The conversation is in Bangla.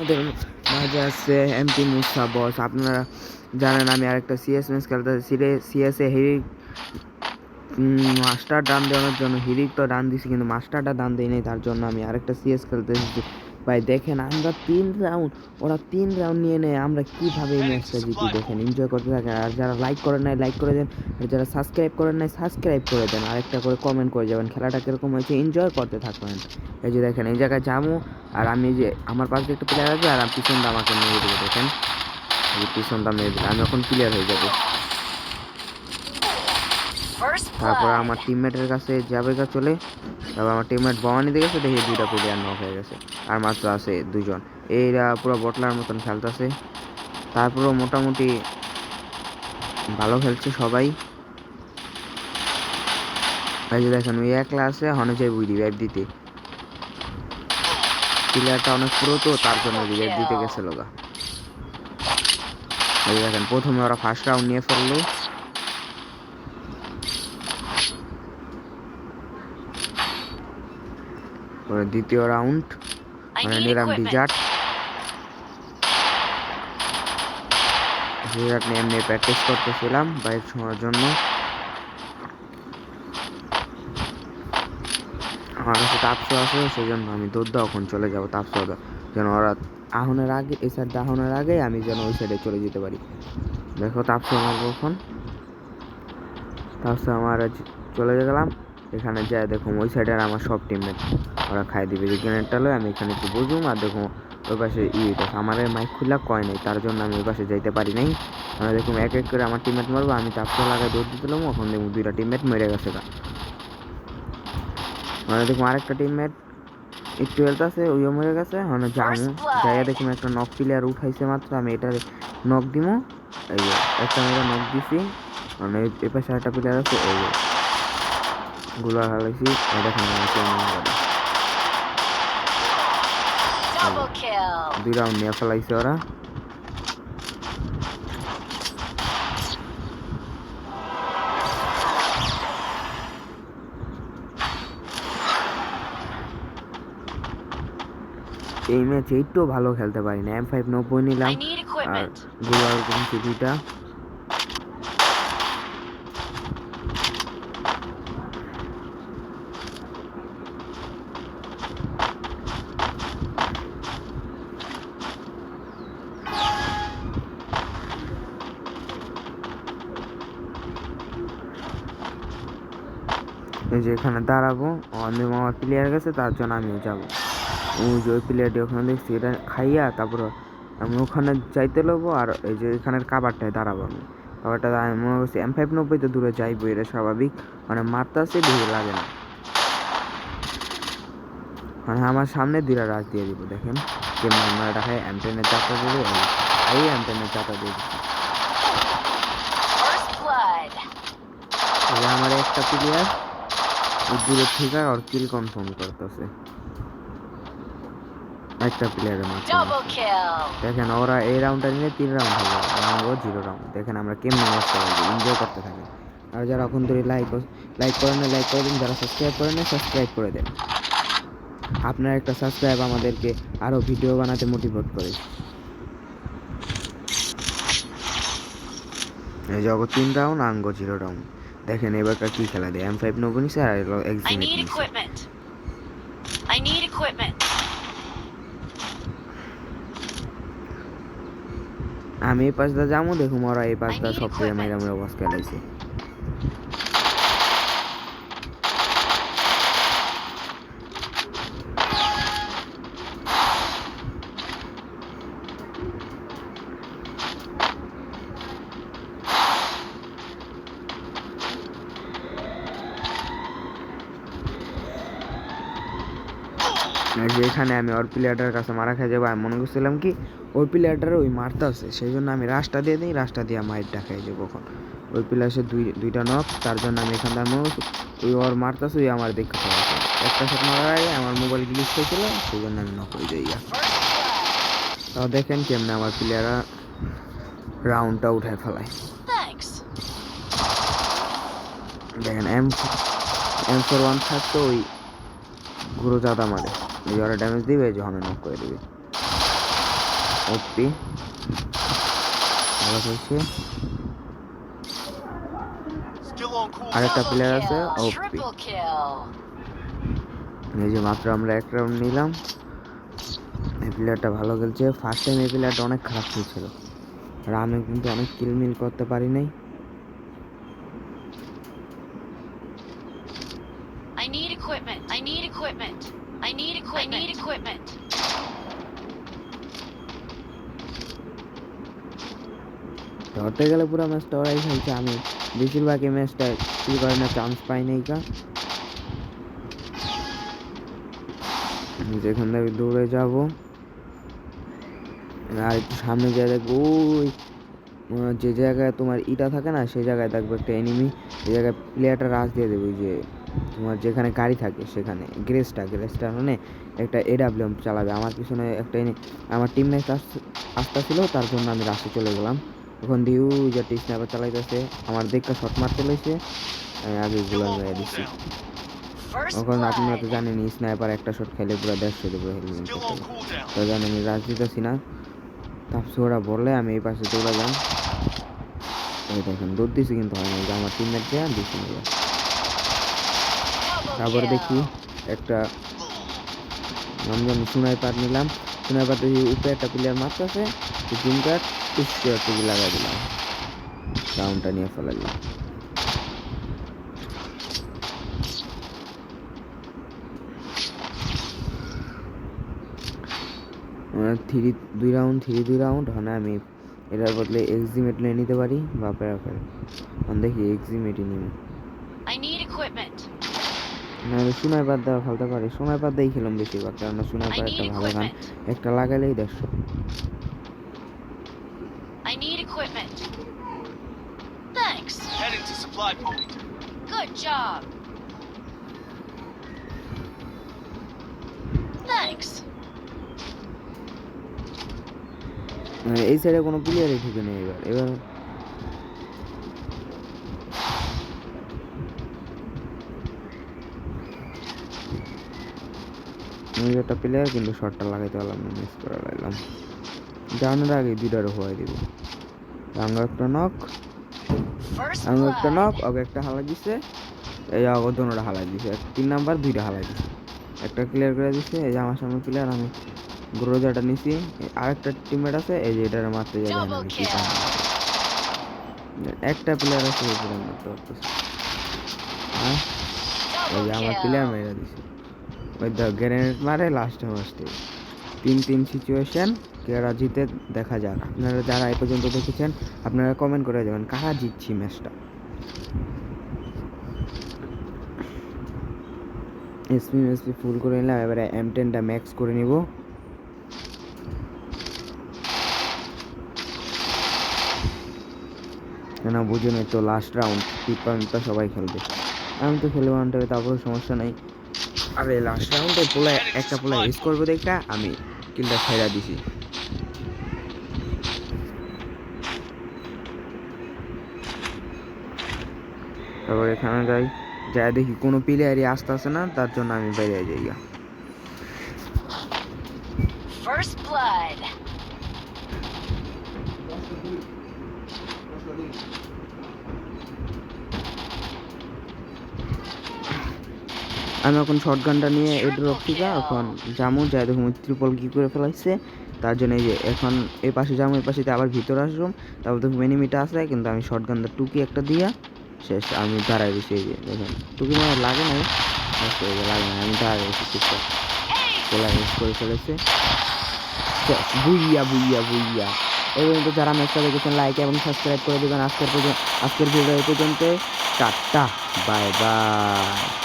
আমাদের মাঝে আছে এমপি মুসা বস আপনারা জানেন আমি আরেকটা সিএস ম্যাচ খেলতে সিএসএ হিরিক মাস্টার ডান দেওয়ানোর জন্য হিরিক তো ডান দিছি, কিন্তু মাস্টারটা ডান দেয়নি নাই, তার জন্য আমি আরেকটা সিএস খেলতে ভাই দেখেন আমরা তিন রাউন্ড ওরা তিন রাউন্ড নিয়ে নেয় আমরা কীভাবে এই ম্যাচটা জিতি? দেখেন এনজয় করতে থাকেন। আর যারা লাইক করেন নাই লাইক করে দেন। আর যারা সাবস্ক্রাইব করেন নাই সাবস্ক্রাইব করে দেন। আরেকটা করে কমেন্ট করে যাবেন। খেলাটা কীরকম হয়েছে? এনজয় করতে থাকবেন। এই যে দেখেন এই জায়গায় যাব আর আমি যে আমার পাশে একটা প্লেয়ার আছে আর আমি পিছনটা আমাকে মেরে দেবো দেখেন। এই পিছনটা মেরে দিলে আমি এখন প্লেয়ার হয়ে যাব। তারপর. আমার টিমমেটের কাছে যাবে চলে। তারপর আমার টিমমেট বমানি দিয়ে গেছে, দেখি দুইটা প্লেয়ার নক হয়ে গেছে। আর মাত্র আছে দুজন এইরা পুরো বটলার মতন খেলতেছে। তারপরেও মোটামুটি ভালো খেলছে সবাই। এই যে দেখেন, ওই একলা আছে হনে যাই বুঝি রিভাইভ দিতে। প্লেয়ারটা অনেক পুরো তো, তার জন্য রিভাইভ দিতে গেছে গা এই দেখেন, প্রথমে ওরা ফার্স্ট রাউন্ড নিয়ে ফেলল। পরে দ্বিতীয় রাউন্ড। মানে নিলাম ডিজার্ট। ডিজার্ট নিয়ে এমনি প্র্যাকটিস করতেছিলাম বাইক ছোঁয়ার জন্য। আমার কাছে তাপসো আছে সেই জন্য আমি দৌড় এখন চলে যাব তাপসো যেন ওরা আহনের আগে এই সাইড আহনের আগে আমি যেন ওই সাইডে চলে যেতে পারি। দেখো তাপসো আমার কখন তাপসো আমার চলে গেলাম। এখানে যায় দেখুন ওই সাইডে আর আমার সব টিমমেট ওরা খাই দিবে। যে গ্রেনেডটা লয়, আমি এখানে একটু বুঝুম, আর দেখুন ওই পাশে ই, দেখো আমার মাইক খুলা কয় নাই, তার জন্য আমি ওই পাশে যাইতে পারি নাই। আমি দেখুন এক এক করে আমার টিমমেট মারবো, আমি তাপসো লাগায় দৌড় দিতেলাম ওখান দেখুন দুইটা টিমমেট মেরে গেছে মানে দেখুন আরেকটা টিমমেট একটু হেলথ আছে, ওইও মরে গেছে মানে যাব জায়গা দেখুন একটা নক প্লেয়ার উঠাইছে মাত্র, আমি এটা নক দিমু, এই একটা মেরে নক দিছি মানে এই পাশে একটা প্লেয়ার আছে, এই গুলা হালাইছি এই দেখেন দুই রাউন্ড নিয়ে ফেলাইছে ওরা। এই ম্যাচে একটু ভালো খেলতে পারি না এম ফাইভ নব্বই নিলাম। আর. গুলার কিনছি এই যে এখানে দাঁড়াবো আমি আমার প্লেয়ার গেছে তার জন্য আমিও যাব। ওই যে ওই প্লেয়ারটি ওখানে দেখছি এটা খাইয়া তারপর আমি ওখানে যাইতে লবো আর এই যে এখানের কাবারটায় দাঁড়াবো আমি। কাবারটা আমি মনে করছি এম ফাইভ নব্বই তো দূরে যাইবো এটা স্বাভাবিক। মানে মারতে আসে ভিড় লাগে না। মানে আমার সামনে দুইটা রাজ দিয়ে দিব দেখেন। কেমন আমরা দেখায় অ্যান্টেনের চাপটা দেবো এই অ্যান্টেনের চাপটা দিয়ে দিচ্ছি আমার একটা প্লেয়ার দূরে থেকে আর কিল কনফার্ম করতেছে। একটা প্লেয়ারের মাত্র দেখেন ওরা এই রাউন্ডটা নিলে তিন রাউন্ড হবে আমারও জিরো রাউন্ড দেখেন আমরা কেমন অবস্থা এনজয় করতে থাকি। আর যারা এখন ধরে লাইক লাইক করেন না লাইক করে দিন যারা সাবস্ক্রাইব করেন না সাবস্ক্রাইব করে দেন। আপনার একটা সাবস্ক্রাইব আমাদেরকে আরও ভিডিও বানাতে মোটিভেট করে। এই জগৎ তিন রাউন্ড আঙ্গ জিরো রাউন্ড দেখেন এবারকার কি খেলা দেয়? এম ফাইভ নব্বই নিছে আর আমি এই পাঁচটা যাব দেখুন ওরা এই পাঁচটা সব থেকে মাইরা equipment. বস খেলাইছে। এই যে এখানে আমি ওর প্লেয়ারটার কাছে মারা খেয়ে যাব আমি মনে করছিলাম কি ওই প্লেয়ারটার ওই মারতে আছে সেই জন্য আমি রাস্তা দিয়ে দিই রাস্তা দিয়ে মাইরটা খেয়ে যাব কখন ওই প্লেয়ার দুই দুইটা নক তার জন্য আমি এখান থেকে মনে করছি ওই ওর মারতেছে ওই আমার দেখতে একটা শট মারার আগে আমার মোবাইল গ্লিচ হয়েছিল সেই জন্য আমি নক হয়ে যাই. তাও দেখেন কেমনে আমার প্লেয়াররা রাউন্ডটা উঠায় ফেলায়। দেখেন এম এম ফোর ওয়ান থাকতো ওই ঘুরো জাদা মারে। ওরা ড্যামেজ দিবে যে হমে নক করে দিবে। ওপি ভালো on আরেকটা প্লেয়ার আছে. ওপি এই যে মাত্র আমরা এক রাউন্ড নিলাম। এই প্লেয়ারটা ভালো খেলছে। ফার্স্ট টাইম এই প্লেয়ারটা অনেক খারাপ খেলছিল। আর আমি কিন্তু অনেক কিল মিল করতে পারি নাই। I need equipment. I need equipment. I need equipment. I need equipment. ধরতে গেলে পুরো ম্যাচটা ওরাই খেলছে আমি বেশিরভাগ এই ম্যাচটা কি করে না চান্স পাই নাই কা আমি যেখান থেকে দৌড়ে যাব আর একটু সামনে যা দেখব ওই যে জায়গায় তোমার ইটা থাকে না সেই জায়গায় দেখব একটা এনিমি সেই জায়গায় প্লেয়ারটা রাশ দিয়ে দেবে যে তোমার যেখানে গাড়ি থাকে সেখানে গ্রেসটা গ্রেসটা মানে একটা এডাব্লিউএম চালাবে। আমার পিছনে একটা আমার টিমমেট আসতে ছিল তার জন্য আমি রাস্তে চলে গেলাম। এখন দিউ যে স্ন্যাপার চালাইতেছে আমার দেখতে শট মারতে লইছে আমি আগে গুলা মেরে. First এখন আপনারা তো. জানেনি স্নাইপার একটা শট খেলে পুরো দেড়শো হেলমেট Still তো জানি আমি রাজ দিতেছি না। তাপসে ওরা বললে আমি এই পাশে দৌড়া যান এই দেখেন দৌড় দিছি কিন্তু হয় না যে আমার টিমমেট যা দিছি না। তারপরে দেখি, একটা আমি যেমন সুনাইপার নিলাম। সুনাইপার দেখি উপরে একটা প্লেয়ার মারতেছে জুম কাট স্কোয়ার টুকু লাগাই দিলাম। সাউন্ডটা নিয়ে ফেলাইলাম থ্রি দুই রাউন্ড থ্রি দুই রাউন্ড মানে আমি এটার বদলে এক্সিমেট নিয়ে নিতে পারি। বা প্যারাফের দেখি এক্সিমেটই নিব। I need equipment. নাহলে সুনাইপার দেওয়া ফেলতে পারি সুনাইপার দিয়েই খেলাম বেশিরভাগ কারণ সুনাইপার need একটা ভালো গান একটা লাগাইলেই দেড়শো I need equipment. Thanks. Heading to supply point. Good job. Thanks. মানে এই সাইডে কোনো প্লেয়ারই ঢুকে নেই এবার এবার আমি একটা প্লেয়ার কিন্তু শটটা লাগাইতে পারলাম না মিস করে লাগলাম জানার আগে দুইটার হয়ে দিব। আঙ্গ একটা নক আঙ্গ একটা. নক আগে একটা হালা দিছে এই আগে দোনোটা হালা দিছে তিন নাম্বার দুইটা হালা দিছে। একটা ক্লিয়ার করে দিছে এই যে আমার সামনে প্লেয়ার আমি গ্রোজাটা নিছি আরেকটা টিমমেট আছে এই যে এটার মারতে যাবে না। একটা প্লেয়ার আছে এই মারতে পারতেছে হ্যাঁ? এই যে আমার প্লেয়ার মেরে দিছে। ওই গ্রেনেড মারে লাস্টে মাস্টে তিন তিন সিচুয়েশন কেরা জিতে দেখা যাক। আপনারা যারা এই পর্যন্ত দেখেছেন, আপনারা কমেন্ট করে যাবেন কারা জিতছি ম্যাচটা এসপি এসপি ফুল করে নিলাম, এবারে এম টেনটা ম্যাক্স করে নিব। কেন বুঝুন তো লাস্ট রাউন্ড টিপানটা সবাই খেলবে। আমি তো খেলব আনতে তারপরে সমস্যা নাই। আরে লাস্ট রাউন্ডে পোলা একটা পোলা ইউজ করব দেখা আমি কিলটা ফেরা দিছি। তারপর এখানে যাই যাই দেখি কোনো প্লেয়ারই আসতে আসে না, তার জন্য আমি বাইরে যাই ফার্স্ট First আমি এখন শর্ট গানটা নিয়ে এই ড্রপ এখন জামু যাই দেখুন ত্রিপল কি করে ফেলাইছে। তার জন্য এই যে এখন এই পাশে যাব এই পাশে আবার ভিতরে আসলাম তারপর দেখুন এনিমিটা আসে কিন্তু আমি শর্ট গানটা টুকি একটা দিয়া, শেষ, আমি দাঁড়াই রয়েছি এই যে, দেখুন। টুকি মানে লাগে নাই লাগে না আমি দাঁড়াই পোলা মিস করে ফেলেছে। বুইয়া বুইয়া বুইয়া। এই পর্যন্ত যারা ম্যাচটা দেখেছেন লাইক এবং সাবস্ক্রাইব করে দেবেন। আজকের পর্যন্ত, আজকের ভিডিও পর্যন্ত টাটা বাই বাই